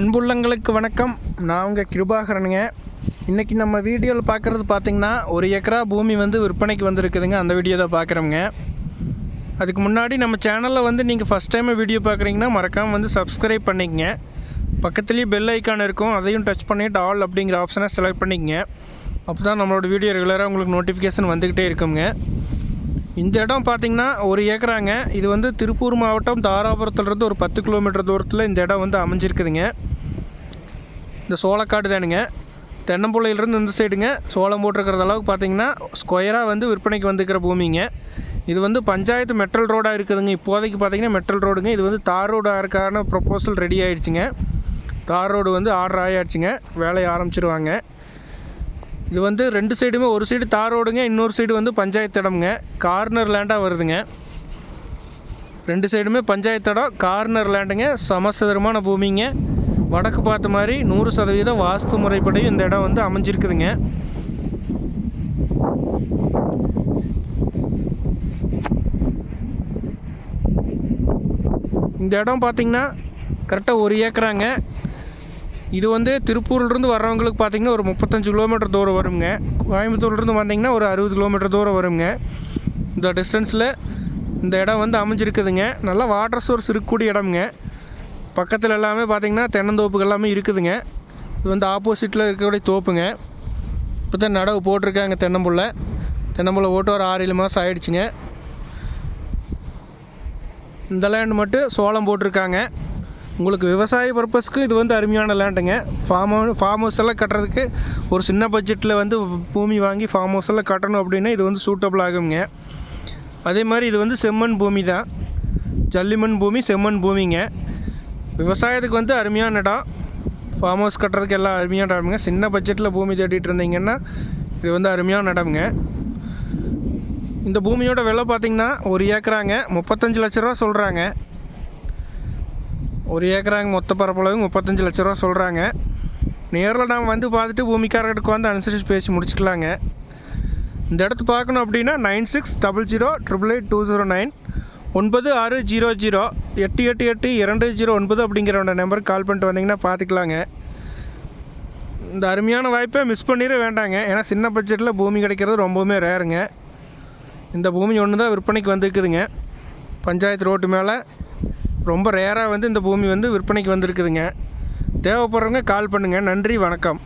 அன்புள்ளங்களுக்கு வணக்கம். நான் உங்கள் கிருபாகரனுங்க. இன்றைக்கி நம்ம வீடியோவில் பார்க்குறது பார்த்திங்கன்னா ஒரு ஏக்கரா பூமி வந்து விற்பனைக்கு வந்திருக்குதுங்க. அந்த வீடியோ தான் பார்க்குறோங்க அதுக்கு முன்னாடி நம்ம சேனலில் வந்து நீங்கள் ஃபஸ்ட் டைம் வீடியோ பார்க்குறீங்கன்னா மறக்காமல் வந்து சப்ஸ்கிரைப் பண்ணிக்கங்க. பக்கத்துலேயே பெல் ஐக்கான் இருக்கும். அதையும் டச் பண்ணிவிட்டு ஆல் அப்படிங்கிற ஆப்ஷனை செலக்ட் பண்ணிக்கங்க. அப்போ தான் நம்மளோட வீடியோ ரெகுலராக உங்களுக்கு நோட்டிஃபிகேஷன் வந்துக்கிட்டே இருக்குங்க. இந்த இடம் பார்த்திங்கன்னா ஒரு ஏக்கராங்க. இது வந்து திருப்பூர் மாவட்டம் தாராபுரத்துலேருந்து ஒரு பத்து கிலோமீட்டர் தூரத்தில் இந்த இடம் வந்து அமைஞ்சிருக்குதுங்க. இந்த சோளக்காடு தானுங்க. தென்னம்புள்ளையிலேருந்து இந்த சைடுங்க. சோளம் போட்டிருக்கிற அளவுக்கு பார்த்திங்கன்னா ஸ்கொயராக வந்து விற்பனைக்கு வந்துக்கிற பூமிங்க. இது வந்து பஞ்சாயத்து மெட்ரல் ரோடாக இருக்குதுங்க. இப்போதைக்கு பார்த்தீங்கன்னா மெட்ரல் ரோடுங்க இது வந்து தார் ரோடாக இருக்கான ப்ரொப்போசல் ரெடி ஆயிடுச்சுங்க. தார் ரோடு வந்து ஆர்டர் ஆயாச்சுங்க. வேலையை ஆரம்பிச்சிருவாங்க. இது வந்து ரெண்டு சைடுமே ஒரு சைடு தார் ரோடுங்க இன்னொரு சைடு வந்து பஞ்சாயத்து இடம்ங்க. கார்னர் லேண்டாக வருதுங்க. ரெண்டு சைடுமே பஞ்சாயத்து இடம் கார்னர் லேண்டுங்க சமசதுரமான பூமிங்க. வடக்கு பார்த்த மாதிரி நூறு சதவீதம் வாஸ்து முறைப்படியும் இந்த இடம் வந்து அமைஞ்சிருக்குதுங்க. இந்த இடம் பார்த்திங்கன்னா கரெக்டாக ஒரு ஏக்கராங்க. இது வந்து திருப்பூர்லேருந்து வர்றவங்களுக்கு பார்த்திங்கன்னா ஒரு முப்பத்தஞ்சு கிலோமீட்டர் தூரம் வருங்க. கோயம்புத்தூர்லேருந்து வந்தீங்கன்னா ஒரு அறுபது கிலோமீட்டர் தூரம் வருங்க. இந்த டிஸ்டன்ஸில் இந்த இடம் வந்து அமைஞ்சிருக்குதுங்க. நல்லா வாட்டர் சோர்ஸ் இருக்கக்கூடிய இடம்ங்க. பக்கத்தில் எல்லாமே பார்த்தீங்கன்னா தென்னந்தோப்புகள் எல்லாமே இருக்குதுங்க. இது வந்து ஆப்போசிட்டில் இருக்கக்கூடிய தோப்புங்க. இப்போ தான் நடவு போட்டிருக்காங்க தென்னம்புள்ள. தென்னம்புள்ள ஓட்டு ஒரு ஆறு ஏழு மாதம் ஆயிடுச்சுங்க. இந்த லேண்ட் மட்டும் சோளம் போட்டிருக்காங்க. உங்களுக்கு விவசாய பர்பஸ்க்கு இது வந்து அருமையான லேண்டுங்க ஃபார்ம் ஃபார்ம் ஹவுஸ் எல்லாம் கட்டுறதுக்கு ஒரு சின்ன பட்ஜெட்டில் வந்து பூமி வாங்கி ஃபார்ம் ஹவுஸ் எல்லாம் கட்டணும் அப்படின்னா இது வந்து சூட்டபிள் ஆகுங்க அதே மாதிரி இது வந்து செம்மண் பூமி தான். ஜல்லிமண் பூமி செம்மண் பூமிங்க. விவசாயத்துக்கு வந்து அருமையான இடம். ஃபார்ம் ஹவுஸ் கட்டுறதுக்கு எல்லாம் அருமையான இடம்ங்க. சின்ன பட்ஜெட்டில் பூமி தேடிட்டு இருந்தீங்கன்னா இது வந்து அருமையான இடம்ங்க. இந்த பூமியோட விலை பார்த்திங்கன்னா ஒரு ஏக்கராங்க. முப்பத்தஞ்சு லட்ச ரூபா சொல்கிறாங்க ஒரு ஏக்கராங்க மொத்த பரப்பளவு முப்பத்தஞ்சு லட்ச ரூபா சொல்கிறாங்க நேரில் நாம் வந்து பார்த்துட்டு பூமிக்காரர்கிட்ட வந்து அனுசரித்து பேசி முடிச்சுக்கலாங்க. இந்த இடத்து பார்க்கணும் அப்படின்னா nine six double zero triple eight two zero nine ஒன்பது ஆறு ஜீரோ ஜீரோ எட்டு எட்டு எட்டு இரண்டு ஜீரோ ஒன்பது அப்படிங்கிற நம்பருக்கு கால் பண்ணிட்டு வந்தீங்கன்னா பார்த்துக்கலாங்க. இந்த அருமையான வாய்ப்பை மிஸ் பண்ணிட வேண்டாங்க. ஏன்னா சின்ன பட்ஜெட்டில் பூமி கிடைக்கிறது ரொம்பவுமே ரேருங்க இந்த பூமி ஒன்று தான் விற்பனைக்கு வந்துருக்குதுங்க. பஞ்சாயத்து ரோட்டு மேலே ரொம்ப ரேராக வந்து இந்த பூமி வந்து விற்பனைக்கு வந்திருக்குதுங்க. தேவைப்படுறவங்க கால் பண்ணுங்கள் நன்றி வணக்கம்.